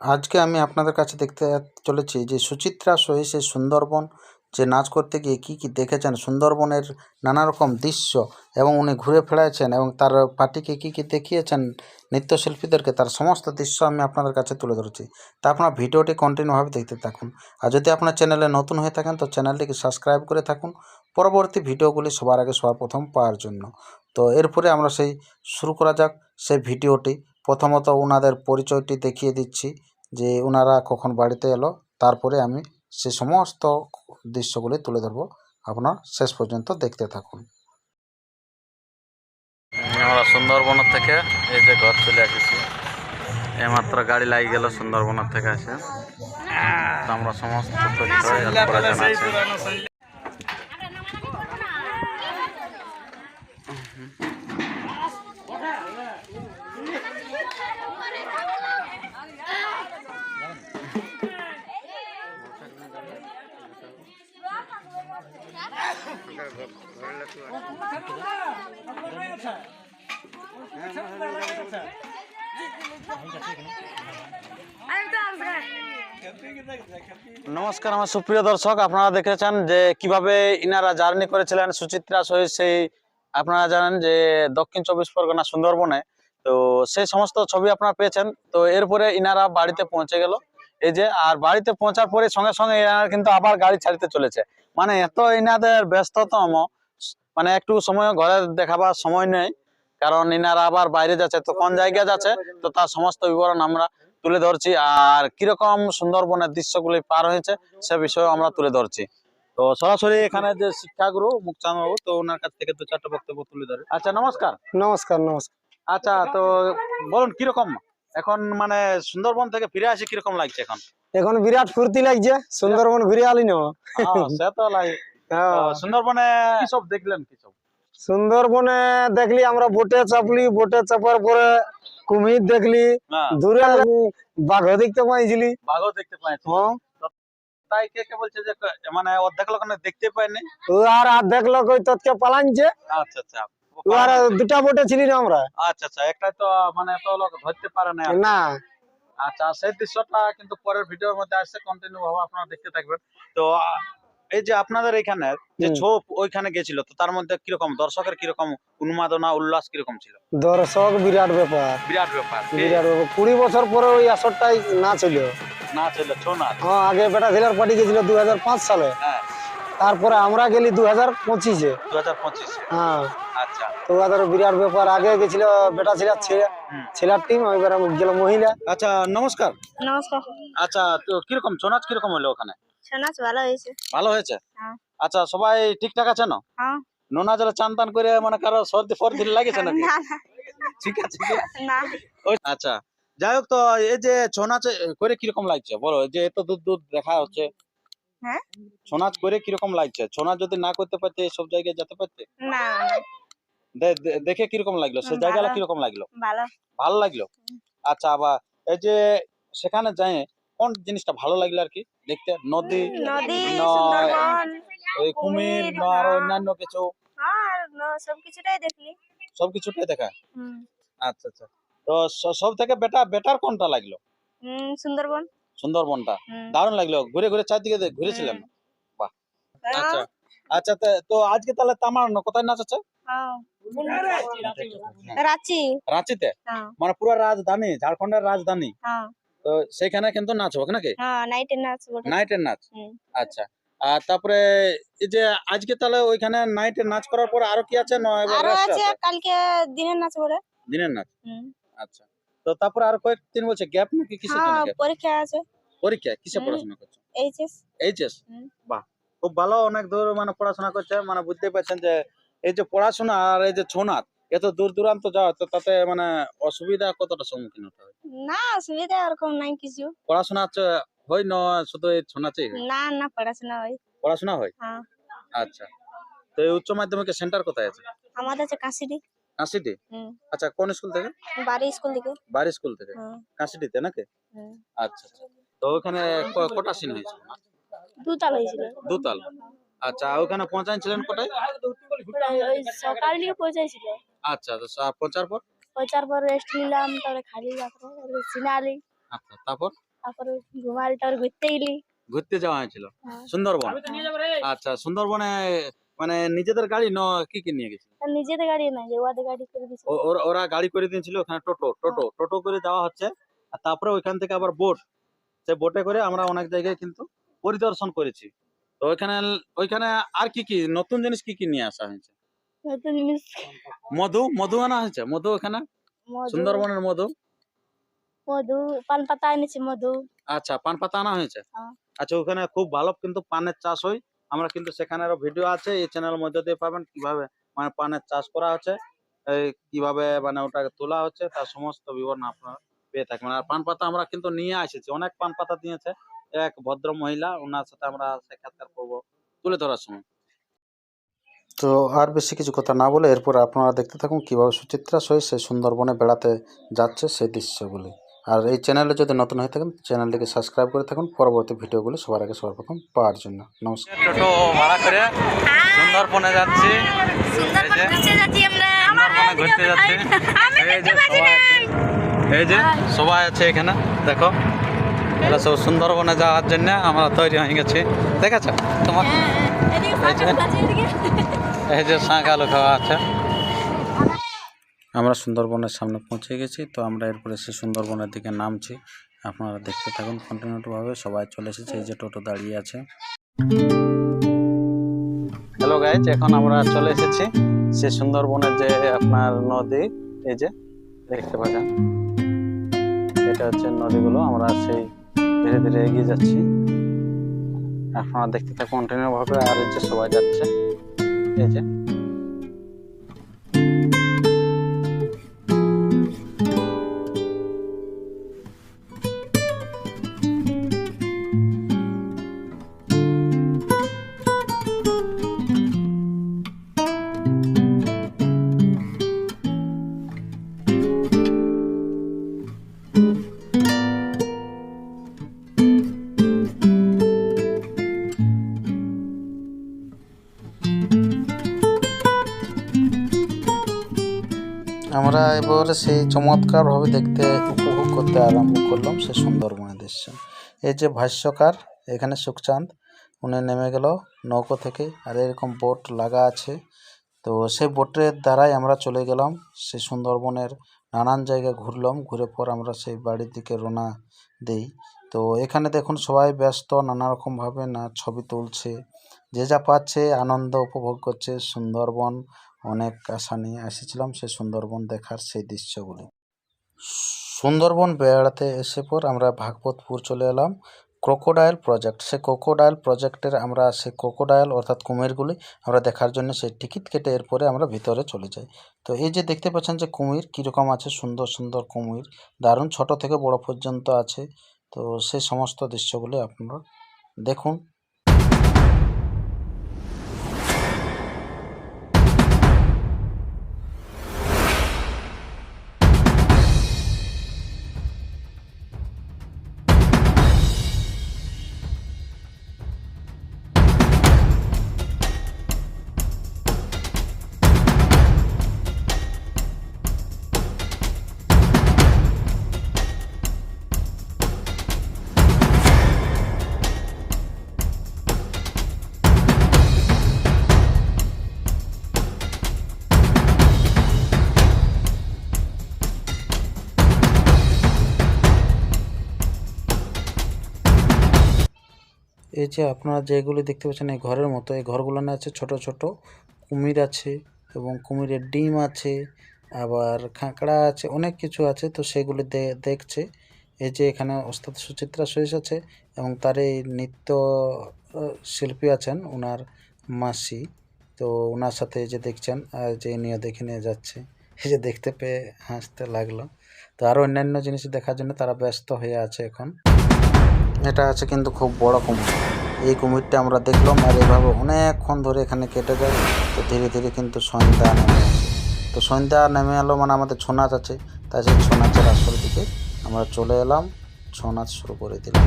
আজকে আমি আপনাদের কাছে দেখতে চলেছি যে সুচিত্রা সহিসে সুন্দরবন, যে নাচ করতে গিয়ে কী কী দেখেছেন, সুন্দরবনের নানা রকম দৃশ্য এবং উনি ঘুরে ফেড়াচ্ছেন এবং তার পার্টিকে কী কী দেখিয়েছেন নৃত্যশিল্পীদেরকে, তার সমস্ত দৃশ্য আমি আপনাদের কাছে তুলে ধরেছি। তা আপনার ভিডিওটি কন্টিনিউভাবে দেখতে থাকুন। আর যদি আপনার চ্যানেলে নতুন হয়ে থাকেন, তো চ্যানেলটিকে সাবস্ক্রাইব করে থাকুন। পরবর্তী ভিডিওগুলি সবার আগে সবার প্রথম পাওয়ার জন্য। তো এরপরে আমরা সেই শুরু করা যাক, সেই ভিডিওটি। প্রথমত ওনাদের পরিচয়টি দেখিয়ে দিচ্ছি যে ওনারা কখন বাড়িতে এলো, তারপরে আমি সে সমস্ত দৃশ্যগুলি তুলে ধরবো। আপনার শেষ পর্যন্ত দেখতে থাকুন। আমরা সুন্দরবনের থেকে এই যে ঘর চলে আসেছি এইমাত্র গাড়ি লাগি গেল সুন্দরবনের থেকে আসে আমরা সমস্ত এরপরে জানাচ্ছি নমস্কার, আমার সুপ্রিয় দর্শক, আপনারা দেখেছেন যে কীভাবে ইনারা জার্নি করেছিলেন সুচিত্রা সহিত, সেই আপনারা জানেন যে দক্ষিণ চব্বিশ পরগনা সুন্দরবনে। তো সেই সমস্ত ছবি আপনারা পেয়েছেন। তো এরপরে ইনারা বাড়িতে পৌঁছে গেল। এই যে, আর বাড়িতে পৌঁছার পরে সঙ্গে সঙ্গে এনারা কিন্তু আবার গাড়ি ছাড়তে চলেছে। মানে এত ইনাদের ব্যস্ততম মানে একটু সময় ঘরে দেখাবার সময় নেই। কারণ ইনারা আবার বাইরে যাচ্ছে, তো কোন জায়গায় যাচ্ছে, তো তার সমস্ত বিবরণ আমরা তুলে ধরছি। আর কীরকম সুন্দরবনের দৃশ্যগুলি পার হয়েছে সে বিষয়ে আমরা তুলে ধরছি। তো সরাসরি এখানে যে শিক্ষাগুরু মুখচাঁদ বাবু তো ওনার কাছ থেকে দু চারটে বক্তব্য তুলে ধরে। আচ্ছা নমস্কার। নমস্কার নমস্কার। আচ্ছা তো বলুন কীরকম? এখন মানে সুন্দরবন থেকে ফিরে আসে কীরকম লাগছে এখন? এখন বিরাট ফুর্তি লাগছে সুন্দরবন ঘুরে আলি না হ্যাঁ, সে তো লাগে সুন্দরবনে কি সব দেখলেন কি সব? সুন্দরবনে দেখলি আমরা বোটে চাপলি বোটে চাপার পরে কুমির দেখলি দূরে বাঘ দেখতে পাইছিলি। বাঘও দেখতে পাইছি তাই কে কে বলছে যে মানে অর্ধেক লোক দেখতে পাইনি? আর অর্ধেক লোক ওই তৎকে আচ্ছা আচ্ছা। আর দুটা বোটে ছিলি না আমরা। আচ্ছা আচ্ছা। একটাই তো মানে এত লোক ধরতে পারে না। না। আচ্ছা সেই দৃশ্যটা কিন্তু পরের ভিডিওর মধ্যে আসছে। কন্টিনিউ ভাবে আপনারা দেখতে থাকবেন। তো এই যে আপনাদের এখানে যে। ছোপ ওইখানে গেছিল তো তার মধ্যে কীরকম দর্শকের কীরকম উন্মাদনা উল্লাস কীরকম ছিল? দর্শক বিরাট ব্যাপার। বিরাট ব্যাপার বিরাট ব্যাপার। কুড়ি বছর পরে ওই আসরটাই না ছিল। না ছিল ছৌ নাচ হ্যাঁ আগে বেটা ছেলের পার্টি গেছিল দুহাজার পাঁচ সালে। হ্যাঁ। তারপরে আমরা গেলি দু হাজার পঁচিশে। দু হাজার হ্যাঁ। আচ্ছা। তো বিরাট ব্যাপার আগে গেছিল বেটা ছেলের। ছেলের টিম এবার গেল মহিলা। আচ্ছা নমস্কার। নমস্কার। আচ্ছা তো কীরকম ছৌ নাচ কীরকম হলো ওখানে? নাচ ভালো হয়েছে। ভালো হয়েছে? হ্যাঁ। আচ্ছা সবাই ঠিকঠাক আছে না হ্যাঁ। নোনা জলে চান টান করে মানে কারও সর্দি ফর্দি লাগেছে নাকি? ঠিক আছে। না। আচ্ছা যাই হোক তো এই যে ছৌ নাচ করে কীরকম লাগছে? বলো যে এত দূর দূর দেখা হচ্ছে। হ্যাঁ? ছৌ নাচ করে কীরকম লাগছে? ছৌ নাচ যদি না করতে পারতে সব জায়গায় যেতে পারতে? না। দেখে কীরকম লাগল? সে জায়গাটা কীরকম লাগল? ভালো। ভালো লাগল? আচ্ছা আবার এই যে সেখানে যাই কোন জিনিসটা ভালো লাগল আর কি? দেখতে? নদী নদী কুমির কুমির, না আরও। অন্যান্য কিছু? সবকিছুটাই দেখলি। সবকিছুটাই দেখা? আচ্ছা আচ্ছা। তো সব থেকে বেটার বেটার কোনটা লাগল? সুন্দরবন। সুন্দরবনটা। দারুণ লাগল। ঘুরে ঘুরে চারদিকে ঘুরেছিলাম ঘুরেছিলেন? হ্যাঁ, আচ্ছা। আচ্ছা তো আজকে তাহলে তামার ন- কোথায় নাচ আছে? হ্যাঁ। রাঁচি। রাঁচিতে? হ্যাঁ মানে পুরো রাজধানী ঝাড়খণ্ডের রাজধানী। হ্যাঁ তো সেখানে কিন্তু নাচ হবে নাকি? হ্যাঁ নাইটের নাচ নাইটের নাচ? আচ্ছা। আর তারপরে এই যে আজকে তাহলে ওইখানে নাইটের নাচ করার পরে আরও কি আছে? আরও আছে কালকে দিনের নাচ বটে দিনের নাচ? আচ্ছা। তো তারপরে আর কয়েকদিন বলছে গ্যাপ নাকি কিসের জন্য হ্যাঁ পরীক্ষা আছে। পরীক্ষা? কিসে। পড়াশোনা করছ? HS HS. বাহ! খুব ভালো অনেক দূর মানে পড়াশোনা করছে মানে বুঝতে পারছেন যে এই যে পড়াশোনা আর এই যে ছৌ নাচ এত দূর দূরান্ত যাওয়া তো তাতে মানে অসুবিধা কতটা সম্মুখীন হতে হয়? না অসুবিধা ওরকম নাই কিছু। পড়াশোনা হয় না শুধু এই না না পড়াশোনা হয়। পড়াশোনা হয়? হ্যাঁ। আচ্ছা। তো এই উচ্চ মাধ্যমিকের সেন্টার কোথায় আছে? আমাদের আছে কাশিডি। হুম। আচ্ছা কোন স্কুল থেকে? বাড়ি স্কুল থেকে। বাড়ি স্কুল থেকে? হ্যাঁ। কাশিটিতে নাকি। আচ্ছা আচ্ছা। তো ওখানে কটা সিন হয়েছিল? দুতাল হয়েছিল। দুতাল। আচ্ছা ওখানে পৌঁছাইছিলেন কোটায় সকাল দিকে পৌঁছাইছিল। আচ্ছা পৌঁছার পর পৌঁছার পর রেস্ট নিলাম তারপরে খালি তারপরে সিনালি আচ্ছা তারপর? তারপরে ঘুমাল টাওয়ার ঘুরতে গেলি। ঘুরতে যাওয়া হয়েছিল? হ্যাঁ। সুন্দরবন? আচ্ছা সুন্দরবনে মানে নিজেদের গাড়ি ন কি কি নিয়ে গেছিল? নিজেদের গাড়ি না যে ওদের গাড়ি করে দিয়েছে ও- ওরা- ওরা গাড়ি করে দিয়েছিল ওখানে টোটো টোটো টোটো করে যাওয়া হচ্ছে। আর তারপরে ওইখান থেকে আবার বোট। সে বোটে করে আমরা অনেক জায়গায় কিন্তু পরিদর্শন করেছি। তো ওইখানে ওইখানে আর কি কি নতুন জিনিস কি কি নিয়ে আসা হয়েছে? মধু মধু আনা হয়েছে? মধু ওখানে মধু। সুন্দরবনের মধু? মধু পান পাতা এনেছি মধু। আচ্ছা পান পাতা আনা হয়েছে? হ্যাঁ। আচ্ছা ওখানে খুব ভালো কিন্তু পানের চাষ হয়। আমরা কিন্তু সেখানেরও ভিডিও আছে এই চ্যানেলের মধ্যে দিয়ে পাবেন কীভাবে মানে পানের চাষ করা হচ্ছে কীভাবে মানে ওটাকে তোলা হচ্ছে তার সমস্ত বিবরণ আপনারা পেয়ে থাকবেন। আর পান পাতা আমরা কিন্তু নিয়ে এসেছি অনেক পান পাতা দিয়েছে। এক ভদ্র মহিলা ওনার সাথে আমরা সাক্ষাৎকার করব তুলে ধরার সময়। তো আর বেশি কিছু কথা না বলে এরপর আপনারা দেখতে থাকুন কীভাবে সুচিত্রা সহিত সেই সুন্দরবনে বেড়াতে যাচ্ছে সেই দৃশ্যগুলি। আর এই চ্যানেলে যদি নতুন হয়ে থাকেন চ্যানেলটিকে সাবস্ক্রাইব করে থাকুন। পরবর্তী ভিডিওগুলি সবার আগে সবার প্রথম পাওয়ার জন্য। নমস্কার। টোটো ভাড়া করে সুন্দরবনে যাচ্ছি। সুন্দরবনে ঘুরতে যাচ্ছি এই যে সবাই আছে। এই যে সবাই আছে এখানে দেখো। এরা সব সুন্দরবনে যাওয়ার জন্য আমরা তৈরি হয়ে গেছি। দেখেছ? তোমার এদিকে। এই যে- শাঁখ আলু খাওয়া আছে। আমরা সুন্দরবনের সামনে পৌঁছে গেছি তো আমরা এরপরে সেই সুন্দরবনের দিকে নামছি। আপনারা দেখতে থাকুন কন্টিনিউভাবে সবাই চলে এসেছে এই যে টোটো দাঁড়িয়ে আছে। হ্যালো গাইজ এখন আমরা চলে এসেছি সে সুন্দরবনের যে আপনার নদী এই যে দেখতে পাচ্ছেন। এটা হচ্ছে নদীগুলো আমরা সেই ধীরে ধীরে এগিয়ে যাচ্ছি। আপনারা দেখতে থাকুন কন্টিনিউ ভাবে আর এই যে সবাই যাচ্ছে। এই যে আমরা এবারে সেই চমৎকারভাবে দেখতে, উপভোগ করতে আরম্ভ করলাম সে সুন্দরবনের দৃশ্য। এই যে ভাষ্যকার, এখানে সুখচাঁদ, উনি নেমে গেল নৌকো থেকে, আর এরকম বোট লাগা আছে। তো সেই বোটের দ্বারাই আমরা চলে গেলাম, সেই সুন্দরবনের নানান জায়গায় ঘুরলাম, ঘুরে পর আমরা সেই বাড়ির দিকে রওনা দিই। তো এখানে দেখুন, সবাই ব্যস্ত নানা রকমভাবে না ছবি তুলছে, যে যা পাচ্ছে, আনন্দ উপভোগ করছে সুন্দরবন অনেক আশা নিয়ে এসেছিলাম সেই সুন্দরবন দেখার সেই দৃশ্যগুলি। সুন্দরবন বেড়াতে এসে পর আমরা ভাগবতপুর চলে এলাম। ক্রোকোডাইল প্রজেক্ট, সেই ক্রোকোডাইল প্রজেক্টের আমরা সেই ক্রোকোডাইল অর্থাৎ কুমিরগুলি আমরা দেখার জন্য সেই টিকিট কেটে এরপরে আমরা ভিতরে চলে যাই। তো এই যে দেখতে পাচ্ছেন যে কুমির কীরকম আছে, সুন্দর সুন্দর কুমির, দারুণ, ছোট থেকে বড় পর্যন্ত আছে। তো সেই সমস্ত দৃশ্যগুলি আপনারা দেখুন। এই যে আপনারা যেগুলি দেখতে পাচ্ছেন এই ঘরের মতো, এই ঘরগুলো না আছে ছোট ছোট কুমির আছে এবং কুমিরের ডিম আছে, আবার খাঁকড়া আছে, অনেক কিছু আছে। তো সেগুলি দেখছে। এই যে এখানে ওস্তাদ সুচিত্রা সহিস আছে এবং তার এই নৃত্য শিল্পী আছেন ওনার মাসি। তো ওনার সাথে যে দেখছেন, আর যে নিয়ে দেখে নিয়ে যাচ্ছে। এই যে দেখতে পেয়ে হাসতে লাগল। তো আরও অন্যান্য জিনিস দেখার জন্য তারা ব্যস্ত হয়ে আছে এখন। এটা আছে কিন্তু খুব বড় কুমির। এই কুমিরটা আমরা দেখলাম আর এভাবে অনেকক্ষণ ধরে এখানে কেটে যায়। তো ধীরে ধীরে কিন্তু সন্ধ্যা নেমে আসে। তো সন্ধ্যা নেমে এলো মানে আমাদের ছৌ নাচ আছে। তাই সেই ছৌ নাচের আসর দিকে আমরা চলে এলাম। ছৌ নাচ শুরু করে দিলাম।